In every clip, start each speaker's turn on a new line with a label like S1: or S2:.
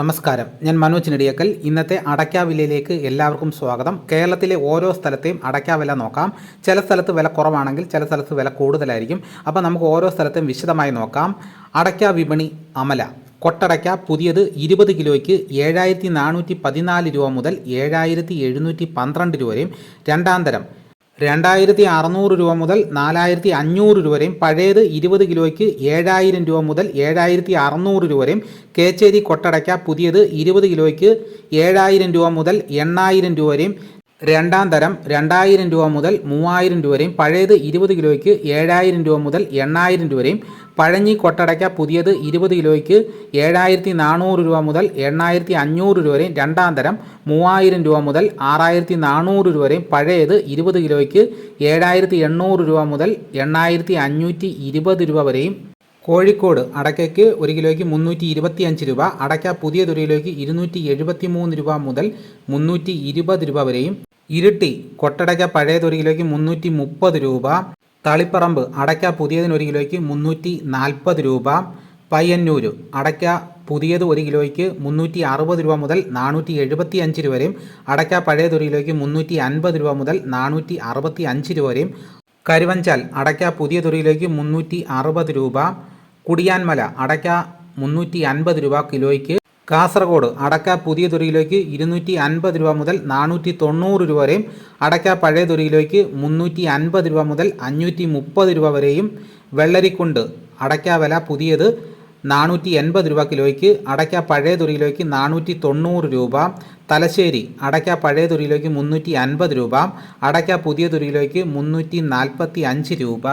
S1: നമസ്കാരം. ഞാൻ മനോജ് നെടിയക്കൽ. ഇന്നത്തെ അടയ്ക്കാവിലയിലേക്ക് എല്ലാവർക്കും സ്വാഗതം. കേരളത്തിലെ ഓരോ സ്ഥലത്തെയും അടയ്ക്കാവില നോക്കാം. ചില സ്ഥലത്ത് വില കുറവാണെങ്കിൽ ചില സ്ഥലത്ത് വില കൂടുതലായിരിക്കും. അപ്പോൾ നമുക്ക് ഓരോ സ്ഥലത്തെയും വിശദമായി നോക്കാം. അടയ്ക്ക വിപണി അമല. കൊട്ടടയ്ക്ക പുതിയത് ഇരുപത് കിലോയ്ക്ക് ഏഴായിരത്തി നാനൂറ്റി പതിനാല് രൂപ മുതൽ ഏഴായിരത്തി എഴുന്നൂറ്റി പന്ത്രണ്ട് രൂപ വരെയും. രണ്ടാം തരം രണ്ടായിരത്തി അറുന്നൂറ് രൂപ മുതൽ നാലായിരത്തി അഞ്ഞൂറ് രൂപ വരെയും പഴയത് ഇരുപത് കിലോയ്ക്ക് ഏഴായിരം രൂപ മുതൽ ഏഴായിരത്തി അറുന്നൂറ് രൂപ വരെയും കേച്ചേരി കൊട്ടടയ്ക്ക പുതിയത് ഇരുപത് കിലോയ്ക്ക് ഏഴായിരം രൂപ മുതൽ എണ്ണായിരം രൂപ വരെയും രണ്ടാം തരം രണ്ടായിരം രൂപ മുതൽ മൂവായിരം രൂപ വരെയും പഴയത് ഇരുപത് കിലോയ്ക്ക് ഏഴായിരം രൂപ മുതൽ എണ്ണായിരം രൂപ വരെയും പഴഞ്ഞി കൊട്ടടയ്ക്ക പുതിയത് ഇരുപത് കിലോയ്ക്ക് ഏഴായിരത്തി നാനൂറ് രൂപ മുതൽ എണ്ണായിരത്തി അഞ്ഞൂറ് രൂപ വരെയും രണ്ടാം തരം മൂവായിരം രൂപ മുതൽ ആറായിരത്തി നാനൂറ് രൂപ വരെയും പഴയത് ഇരുപത് കിലോയ്ക്ക് ഏഴായിരത്തി എണ്ണൂറ് രൂപ മുതൽ എണ്ണായിരത്തി അഞ്ഞൂറ്റി ഇരുപത് രൂപ വരെയും കോഴിക്കോട് അടയ്ക്കയ്ക്ക് ഒരു കിലോയ്ക്ക് മുന്നൂറ്റി ഇരുപത്തി അഞ്ച് രൂപ അടയ്ക്ക പുതിയ ഒരു കിലോയ്ക്ക് ഇരുന്നൂറ്റി എഴുപത്തി മൂന്ന് രൂപ മുതൽ മുന്നൂറ്റി ഇരുപത് രൂപ വരെയും ഇരുട്ടി കൊട്ടടയ്ക്ക പഴയത് ഒരു കിലോയ്ക്ക് മുന്നൂറ്റി മുപ്പത് രൂപ തളിപ്പറമ്പ് അടയ്ക്ക പുതിയതിന് ഒരു കിലോയ്ക്ക് മുന്നൂറ്റി നാൽപ്പത് രൂപ പയ്യന്നൂര് അടയ്ക്ക പുതിയത് ഒരു കിലോയ്ക്ക് മുന്നൂറ്റി അറുപത് രൂപ മുതൽ നാനൂറ്റി എഴുപത്തി അഞ്ച് രൂപ വരെയും അടയ്ക്ക പഴയത് ഒരു കിലോയ്ക്ക് മുന്നൂറ്റി അൻപത് രൂപ മുതൽ നാനൂറ്റി അറുപത്തി അഞ്ച് രൂപ വരെയും കരുവഞ്ചാൽ അടയ്ക്ക പുതിയത് ഒരു കിലോയ്ക്ക് മുന്നൂറ്റി അറുപത് രൂപ കുടിയാൻമല അടയ്ക്ക മുന്നൂറ്റി അൻപത് രൂപ കിലോയ്ക്ക് കാസർഗോഡ് അടക്ക പുതിയ തുറയിലേക്ക് ഇരുന്നൂറ്റി അൻപത് രൂപ മുതൽ നാനൂറ്റി തൊണ്ണൂറ് രൂപ വരെയും അടക്ക പഴയ തുറയിലേക്ക് മുന്നൂറ്റി അൻപത് രൂപ മുതൽ അഞ്ഞൂറ്റി മുപ്പത് രൂപ വരെയും വെള്ളരിക്കുണ്ട്. അടയ്ക്ക വില പുതിയത് നാനൂറ്റി എൺപത് രൂപ കിലോയ്ക്ക് അടയ്ക്ക പഴയ തുറിയിലേക്ക് നാനൂറ്റി തൊണ്ണൂറ് രൂപ തലശ്ശേരി അടയ്ക്ക പഴയ തുറിയിലേക്ക് മുന്നൂറ്റി അൻപത് രൂപ അടയ്ക്ക പുതിയ തുറിയിലേക്ക് മുന്നൂറ്റി നാൽപ്പത്തി അഞ്ച് രൂപ.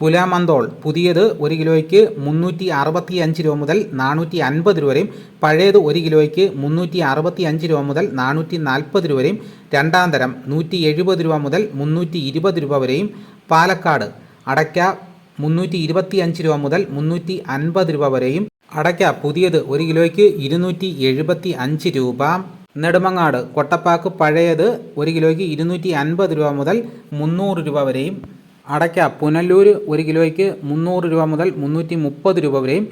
S1: പുലാമന്തോൾ. പുതിയത് ഒരു കിലോയ്ക്ക് മുന്നൂറ്റി അറുപത്തി അഞ്ച് രൂപ മുതൽ നാനൂറ്റി അൻപത് രൂപ വരെയും പഴയത് ഒരു കിലോയ്ക്ക് മുന്നൂറ്റി അറുപത്തി അഞ്ച് രൂപ മുതൽ നാനൂറ്റി നാൽപ്പത് രൂപ വരെയും രണ്ടാം തരം നൂറ്റി എഴുപത് രൂപ മുതൽ മുന്നൂറ്റി ഇരുപത് രൂപ വരെയും പാലക്കാട് അടയ്ക്ക മുന്നൂറ്റി ഇരുപത്തി അഞ്ച് രൂപ മുതൽ മുന്നൂറ്റി അൻപത് രൂപ വരെയും അടയ്ക്ക പുതിയത് ഒരു കിലോയ്ക്ക് ഇരുന്നൂറ്റി എഴുപത്തി അഞ്ച് രൂപ. നെടുമങ്ങാട് കൊട്ടപ്പാക്ക് പഴയത് ഒരു കിലോയ്ക്ക് ഇരുന്നൂറ്റി അൻപത് രൂപ മുതൽ മുന്നൂറ് രൂപ വരെയും അടയ്ക്ക പുനലൂർ ഒരു കിലോയ്ക്ക് മുന്നൂറ് രൂപ മുതൽ മുന്നൂറ്റി മുപ്പത് രൂപ വരെയും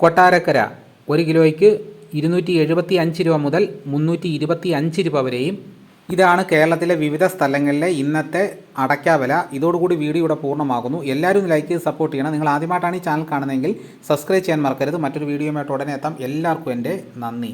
S1: കൊട്ടാരക്കര ഒരു കിലോയ്ക്ക് ഇരുന്നൂറ്റി എഴുപത്തി അഞ്ച് രൂപ മുതൽ മുന്നൂറ്റി ഇരുപത്തി അഞ്ച് രൂപ വരെയും. ഇതാണ് കേരളത്തിലെ വിവിധ സ്ഥലങ്ങളിലെ ഇന്നത്തെ അടയ്ക്ക വില. ഇതോടുകൂടി വീഡിയോ ഇവിടെ പൂർണമാകുന്നു. എല്ലാവരും ലൈക്ക് സപ്പോർട്ട് ചെയ്യണം. നിങ്ങൾ ആദ്യമായിട്ടാണ് ഈ ചാനൽ കാണുന്നതെങ്കിൽ സബ്സ്ക്രൈബ് ചെയ്യാൻ മറക്കരുത്. മറ്റൊരു വീഡിയോയുമായിട്ട് ഉടനെ എത്താം. എല്ലാവർക്കും എന്റെ നന്ദി.